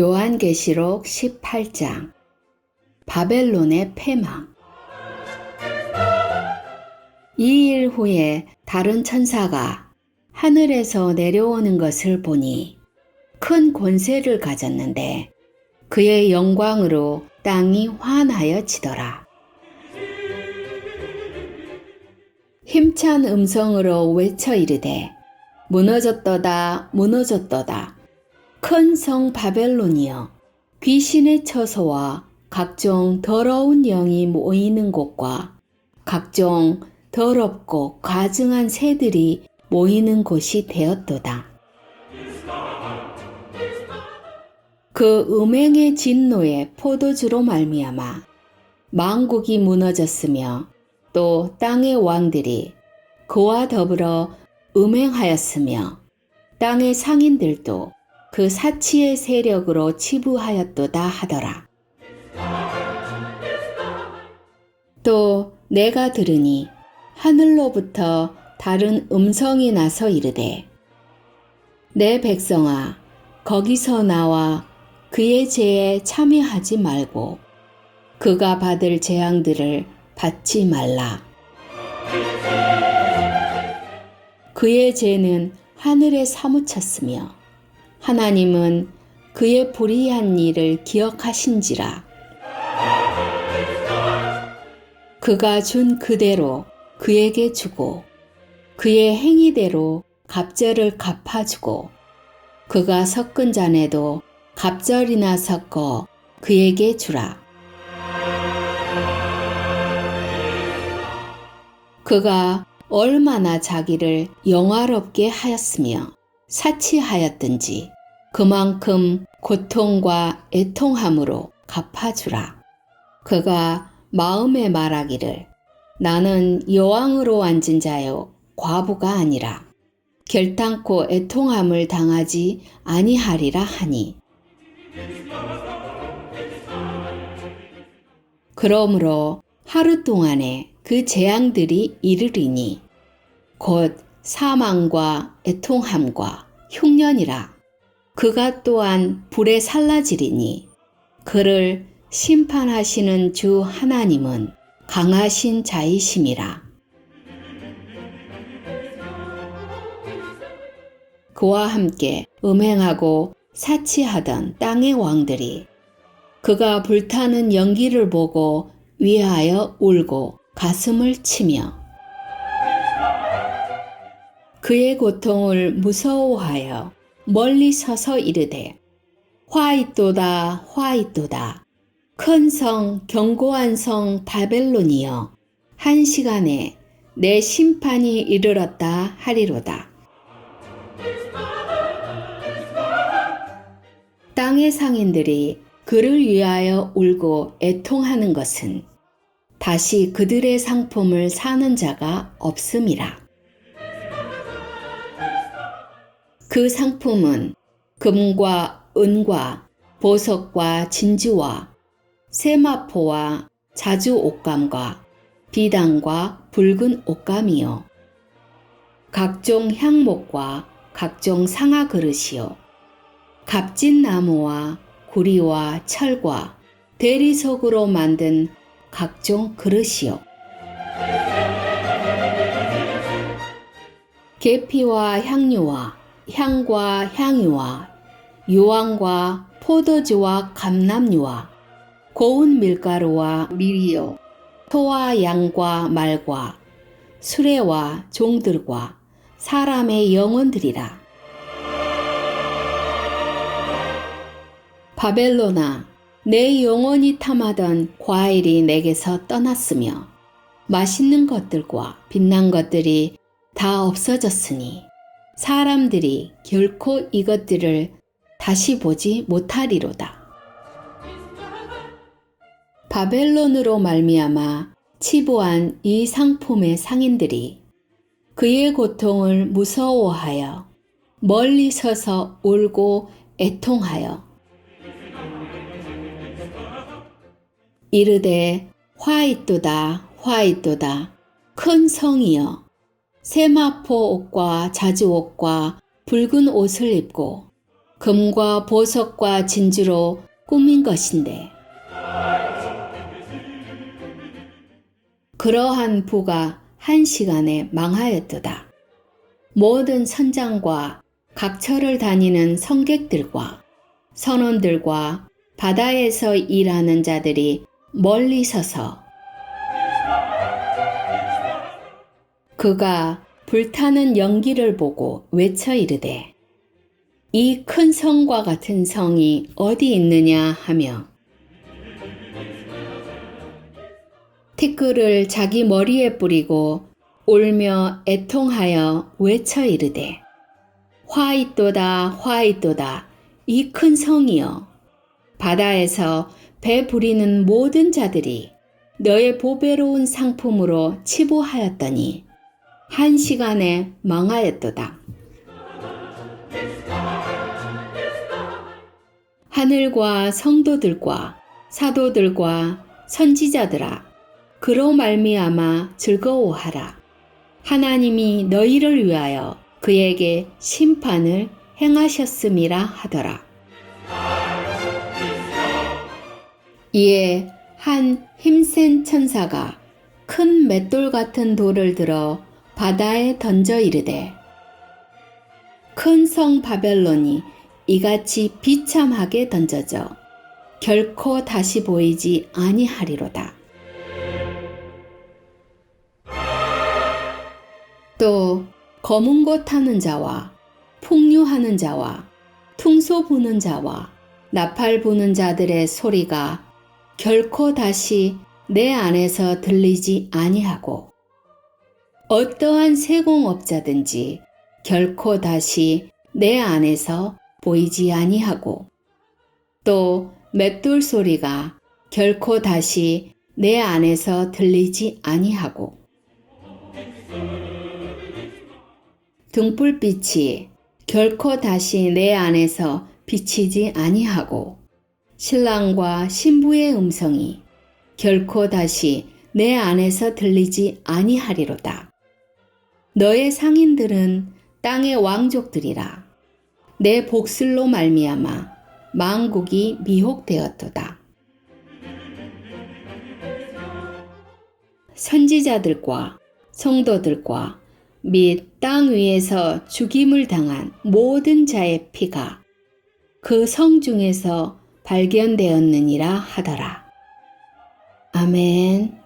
요한계시록 18장. 바벨론의 패망. 이 일 후에 다른 천사가 하늘에서 내려오는 것을 보니 큰 권세를 가졌는데 그의 영광으로 땅이 환하여 지더라. 힘찬 음성으로 외쳐 이르되 무너졌도다 무너졌도다 큰 성 바벨론이여 귀신의 처소와 각종 더러운 영이 모이는 곳과 각종 더럽고 가증한 새들이 모이는 곳이 되었도다. 그 음행의 진노의 포도주로 말미암아 망국이 무너졌으며 또 땅의 왕들이 그와 더불어 음행하였으며 땅의 상인들도 그 사치의 세력으로 치부하였도다 하더라. 또 내가 들으니 하늘로부터 다른 음성이 나서 이르되 내 백성아 거기서 나와 그의 죄에 참여하지 말고 그가 받을 재앙들을 받지 말라. 그의 죄는 하늘에 사무쳤으며 하나님은 그의 불의한 일을 기억하신지라. 그가 준 그대로 그에게 주고 그의 행위대로 갑절을 갚아주고 그가 섞은 잔에도 갑절이나 섞어 그에게 주라. 그가 얼마나 자기를 영화롭게 하였으며 사치하였든지 그만큼 고통과 애통함으로 갚아주라. 그가 마음에 말하기를 나는 여왕으로 앉은 자요 과부가 아니라 결탄코 애통함을 당하지 아니하리라 하니 그러므로 하루 동안에 그 재앙들이 이르리니 곧 사망과 애통함과 흉년이라. 그가 또한 불에 살라지리니 그를 심판하시는 주 하나님은 강하신 자이심이라. 그와 함께 음행하고 사치하던 땅의 왕들이 그가 불타는 연기를 보고 위하여 울고 가슴을 치며 그의 고통을 무서워하여 멀리 서서 이르되 화이또다 화이또다 큰 성 견고한 성 바벨론이여 한 시간에 내 심판이 이르렀다 하리로다 땅의 상인들이 그를 위하여 울고 애통하는 것은 다시 그들의 상품을 사는 자가 없음이라. 그 상품은 금과 은과 보석과 진주와 세마포와 자주 옷감과 비단과 붉은 옷감이요. 각종 향목과 각종 상아 그릇이요. 값진 나무와 구리와 철과 대리석으로 만든 각종 그릇이요. 계피와 향료와 향과 향유와 유황과 포도주와 감람유와 고운 밀가루와 밀이요. 소와 양과 말과 수레와 종들과 사람의 영혼들이라. 바벨로나, 내 영혼이 탐하던 과일이 내게서 떠났으며 맛있는 것들과 빛난 것들이 다 없어졌으니 사람들이 결코 이것들을 다시 보지 못하리로다. 바벨론으로 말미암아 치부한 이 상품의 상인들이 그의 고통을 무서워하여 멀리 서서 울고 애통하여 이르되 화이또다 화이또다 큰 성이여 세마포 옷과 자주 옷과 붉은 옷을 입고 금과 보석과 진주로 꾸민 것인데 그러한 부가 한 시간에 망하였도다. 모든 선장과 각처를 다니는 성객들과 선원들과 바다에서 일하는 자들이 멀리 서서 그가 불타는 연기를 보고 외쳐 이르되 이 큰 성과 같은 성이 어디 있느냐? 하며 티끌을 자기 머리에 뿌리고 울며 애통하여 외쳐 이르되 화 있도다 화 있도다 이 큰 성이여. 바다에서 배 부리는 모든 자들이 너의 보배로운 상품으로 치부하였더니 한 시간에 망하였도다. 하늘과 성도들과 사도들과 선지자들아 그로 말미암아 즐거워하라. 하나님이 너희를 위하여 그에게 심판을 행하셨음이라 하더라. 이에 한 힘센 천사가 큰 맷돌 같은 돌을 들어 바다에 던져 이르되 큰 성 바벨론이 이같이 비참하게 던져져 결코 다시 보이지 아니하리로다. 또 검은 것 타는 자와 풍류하는 자와 퉁소 부는 자와 나팔 부는 자들의 소리가 결코 다시 내 안에서 들리지 아니하고 어떠한 세공업자든지 결코 다시 내 안에서 보이지 아니하고 또 맷돌 소리가 결코 다시 내 안에서 들리지 아니하고 등불빛이 결코 다시 내 안에서 비치지 아니하고 신랑과 신부의 음성이 결코 다시 내 안에서 들리지 아니하리로다. 너의 상인들은 땅의 왕족들이라. 내 복슬로 말미암아 망국이 미혹되었도다. 선지자들과 성도들과 및 땅 위에서 죽임을 당한 모든 자의 피가 그 성 중에서 발견되었느니라 하더라. 아멘.